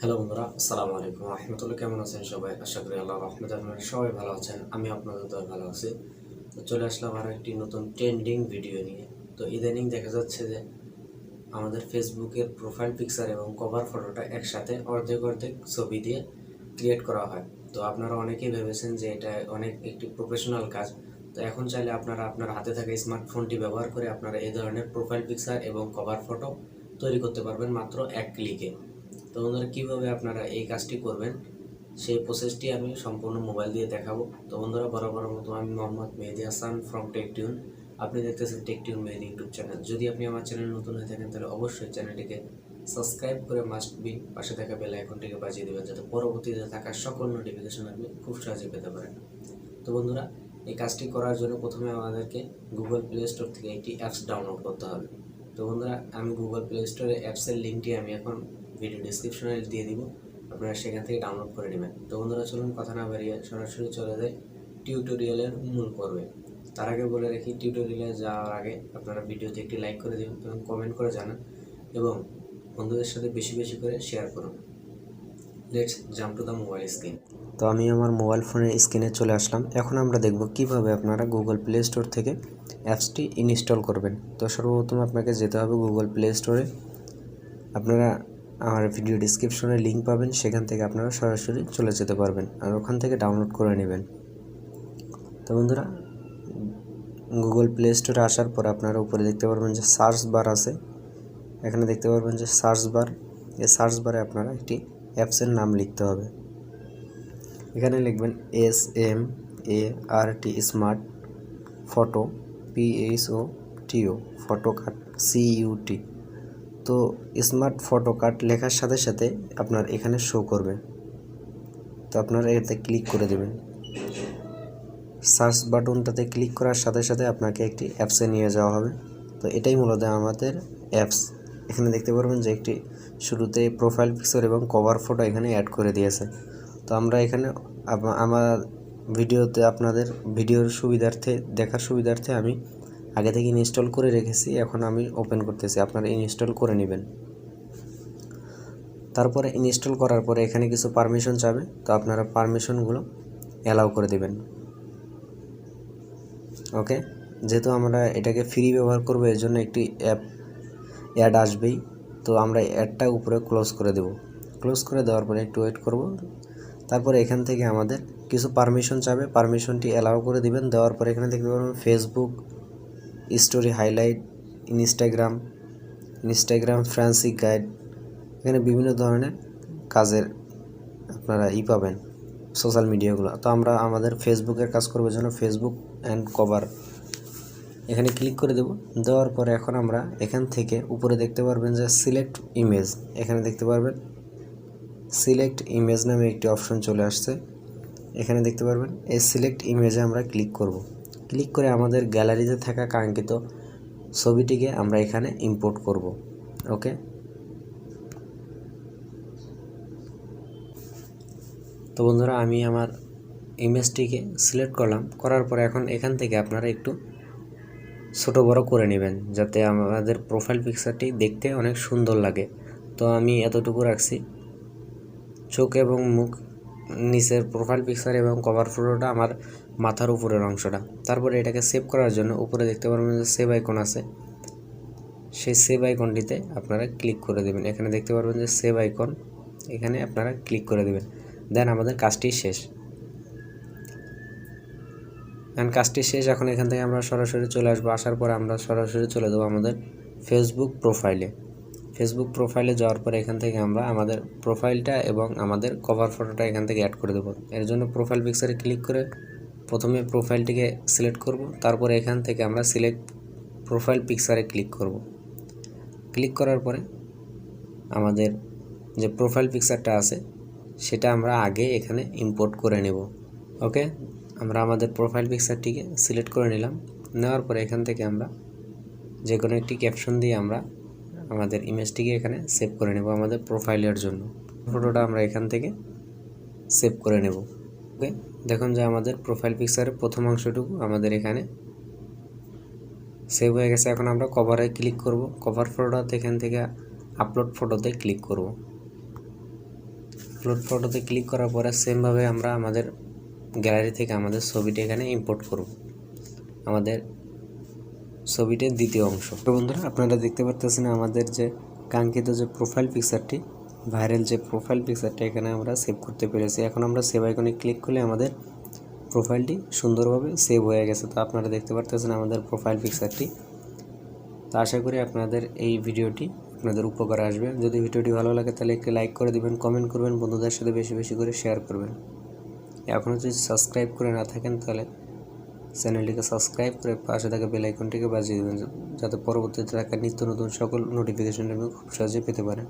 Hello বন্ধুরা। আসসালামু আলাইকুম। রহমতুল্লাহ, কেমন আছেন সবাই? আশা করি আল্লাহ রহমত আপনারা সবাই ভালো আছেন। আমি আপনাদের দয় ভালো আছি। তো চলে আসলাম আরও একটি নতুন ট্রেন্ডিং ভিডিও নিয়ে। তো ইদানিং দেখা যাচ্ছে যে আমাদের ফেসবুকের প্রোফাইল পিকচার এবং কভার ফটোটা একসাথে অর্ধেক অর্ধেক ছবি দিয়ে ক্রিয়েট করা হয়। তো আপনারা অনেকেই ভেবেছেন যে এটা অনেক একটি প্রফেশনাল কাজ। তো এখন চাইলে আপনারা আপনার হাতে থাকা স্মার্টফোনটি ব্যবহার করে আপনারা এই ধরনের প্রোফাইল পিকচার এবং কভার ফটো তৈরি করতে পারবেন মাত্র এক ক্লিকে তো বন্ধুরা কীভাবে আপনারা এই কাজটি করবেন? সেই প্রসেসটি আমি সম্পূর্ণ মোবাইল দিয়ে দেখাবো। তো বন্ধুরা, বরাবর মতো আমি মোহাম্মদ মেহেদি হাসান ফ্রম টেকটিউন আপনি দেখতেছেন টেকটিউন মেহেদি ইউটিউব চ্যানেল যদি আপনি আমার চ্যানেল নতুন হয়ে থাকেন, তাহলে অবশ্যই চ্যানেলটিকে সাবস্ক্রাইব করে মাস্ট বি পাশে থাকা বেল আইকনটিকে বাজিয়ে দেবেন, যাতে পরবর্তীতে থাকা সকল নোটিফিকেশন আপনি খুব সহজে পেতে পারেন। তো বন্ধুরা, এই কাজটি করার জন্য প্রথমে আমাদেরকে গুগল প্লে স্টোর থেকে একটি অ্যাপস ডাউনলোড করতে হবে। তো বন্ধুরা, আমি গুগল প্লে স্টোরে অ্যাপসের লিঙ্কটি আমি এখন ভিডিও ডিসক্রিপশনে দিয়ে দিব। আপনারা সেখান থেকে ডাউনলোড করে নেবেন। তো বন্ধুরা, চলুন কথা না বাড়িয়ে সরাসরি চলে যায় টিউটোরিয়ালের মূল পর্বে। তার আগে বলে রাখি টিউটোরিয়ালে যাওয়ার আগে আপনারা ভিডিওতে একটি লাইক করে দিন এবং কমেন্ট করে জানান এবং বন্ধুদের সাথে বেশি বেশি করে শেয়ার করুন। Let's jump to the mobile screen তো আমি আমার মোবাইল ফোনের স্ক্রিনে চলে আসলাম। এখন আমরা দেখব কীভাবে আপনারা গুগল প্লে স্টোর থেকে অ্যাপসটি ইনস্টল করবেন। তো সর্বপ্রথম আপনাকে যেতে হবে গুগল প্লে স্টোরে আপনারা আমার ভিডিও ডিসক্রিপশনে লিঙ্ক পাবেন, সেখান থেকে আপনারা সরাসরি চলে যেতে পারবেন আর ওখান থেকে ডাউনলোড করে নেবেন। তো বন্ধুরা গুগল প্লে স্টোরে আসার পর আপনারা উপরে দেখতে পারবেন যে সার্চ বার আছে। এখানে দেখতে পারবেন যে সার্চ বার এই সার্চ বারে আপনারা একটি অ্যাপসের নাম লিখতে হবে। এখানে লিখবেন S M A R T smart photo P H O T O photo cut C U T তো স্মার্ট ফটো কাট লেখার সাথে সাথে আপনার এখানে শো করবে। তো আপনারা এতে ক্লিক করে দেবেন। সার্চ বাটনটাতে ক্লিক করার সাথে সাথে আপনাকে একটি অ্যাপসে নিয়ে যাওয়া হবে। তো এটাই মূলত আমাদের অ্যাপস এখানে দেখতে পারবেন যে একটি শুরুতে প্রোফাইল পিকচার এবং কভার ফটো এখানে অ্যাড করে দিয়েছে। তো আমরা এখানে আমার ভিডিওতে আপনাদের ভিডিওর সুবিধার্থে, দেখার সুবিধার্থে আমি আগে থেকে ইনস্টল করে রেখেছি, এখন আমি ওপেন করতেছি, আপনারা ইনস্টল করে নেবেন। তারপরে ইনস্টল করার পরে এখানে কিছু পারমিশন চাবে, তো আপনারা পারমিশনগুলো অ্যালাউ করে দেবেন। ওকে যেহেতু আমরা এটাকে ফ্রি ব্যবহার করব, এর জন্য একটি অ্যাপ অ্যাড আসবেই, তো আমরা অ্যাডটা উপরে ক্লোজ করে দেব। ক্লোজ করে দেওয়ার পরে একটু ওয়েট করব। তারপরে এখান থেকে আমাদের কিছু পারমিশন চাবে পারমিশনটি অ্যালাউ করে দিবেন, দেওয়ার পরে এখানে দেখতে পারবেন Facebook story highlight Instagram Instagram ফ্রান্সিক guide এখানে বিভিন্ন ধরনের কাজের আপনারা ই পাবেন সোশ্যাল মিডিয়াগুলো তো আমরা আমাদের ফেসবুকের কাজ করব জন্য ফেসবুক অ্যান্ড কভার এখানে ক্লিক করে দেব। দেওয়ার পরে এখন আমরা এখান থেকে উপরে দেখতে পারবেন যে সিলেক্ট ইমেজ এখানে দেখতে পারবেন সিলেক্ট ইমেজ নামে একটি অপশন চলে আসছে। এখানে দেখতে পারবেন এই সিলেক্ট ইমেজে আমরা ক্লিক করব। ক্লিক করে আমাদের গ্যালারিতে থাকা কাঙ্ক্ষিত ছবিটিকে আমরা এখানে ইম্পোর্ট করব, ওকে? তো বন্ধুরা, আমি আমার ইমেজটিকে সিলেক্ট করলাম, করার পরে এখন এখান থেকে আপনারা একটু ছোট বড় করে নেবেন, যাতে আমাদের প্রোফাইল পিকচারটি দেখতে অনেক সুন্দর লাগে। তো আমি এতটুকু রাখছি। চোখ এবং মুখ নিচের প্রোফাইল পিকচার এবং কভার ফটোটা আমার মাথার উপরের অংশটা। তারপরে এটাকে সেভ করার জন্য উপরে দেখতে পারবেন যে সেভ আইকন আছে। সেই সেভ আইকনটিতে আপনারা ক্লিক করে দেবেন। এখানে দেখতে পারবেন যে সেভ আইকন এখানে আপনারা ক্লিক করে দেবেন। দেন আমাদের কাজটি শেষ। এখন কাজটি শেষ, এখন এখান থেকে আমরা সরাসরি চলে আসব। আসার পরে আমরা সরাসরি চলে দেবো আমাদের ফেসবুক প্রোফাইলে ফেসবুক প্রোফাইলে যাওয়ার পরে এখান থেকে আমরা আমাদের প্রোফাইলটা এবং আমাদের কভার ফটোটা এখান থেকে অ্যাড করে দেবো। এর জন্য প্রোফাইল পিকচারে ক্লিক করে প্রথমে প্রোফাইলটিকে সিলেক্ট করব, তারপরে এখান থেকে আমরা সিলেক্ট প্রোফাইল পিকচারে ক্লিক করব। ক্লিক করার পরে আমাদের যে প্রোফাইল পিকচারটা আছে, সেটা আমরা আগে এখানে ইম্পোর্ট করে নেব। ওকে আমরা আমাদের প্রোফাইল পিকচারটিকে সিলেক্ট করে নিলাম। নেওয়ার পরে এখান থেকে আমরা যে কোনো একটি ক্যাপশন দিয়ে আমরা আমাদের ইমেজটিকে এখানে সেভ করে নেব আমাদের প্রোফাইলের জন্য। ফটোটা আমরা এখান থেকে সেভ করে নেব। ওকে দেখুন যে আমাদের প্রোফাইল পিকচারের প্রথম অংশটুকু আমাদের এখানে সেভ হয়ে গেছে। এখন আমরা কভারে ক্লিক করব। কভার ফটোটাতে এখান থেকে আপলোড ফটোতে ক্লিক করব। আপলোড ফটোতে ক্লিক করার পরে সেমভাবে আমরা আমাদের গ্যালারি থেকে আমাদের ছবিটা এখানে ইম্পোর্ট করব। আমাদের ছবিটির দ্বিতীয় অংশ। তো বন্ধুরা, আপনারা দেখতে পারতেছেন আমাদের যে কাঙ্ক্ষিত যে প্রোফাইল পিকচারটি ভাইরাল যে প্রোফাইল পিকচারটা এখানে আমরা সেভ করতে পেরেছি। এখন আমরা সেভ আইকনে ক্লিক করলে আমাদের প্রোফাইলটি সুন্দরভাবে সেভ হয়ে গেছে। তো আপনারা দেখতে পারতেছেন আমাদের প্রোফাইল পিকচারটি তো আশা করি আপনাদের এই ভিডিওটি আপনাদের উপকারে আসবে। যদি ভিডিওটি ভালো লাগে তাহলে একটি লাইক করে দিবেন কমেন্ট করবেন, বন্ধুদের সাথে বেশি বেশি করে শেয়ার করবেন। এখনও যদি সাবস্ক্রাইব করে না থাকেন তাহলে চ্যানেলটিকে সাবস্ক্রাইব করে পাশে থাকা বেল আইকনটিকে বাজিয়ে দেবেন, যাতে পরবর্তীতে থাকা নিত্য নতুন সকল নোটিফিকেশন আপনি খুব সহজে পেতে পারেন।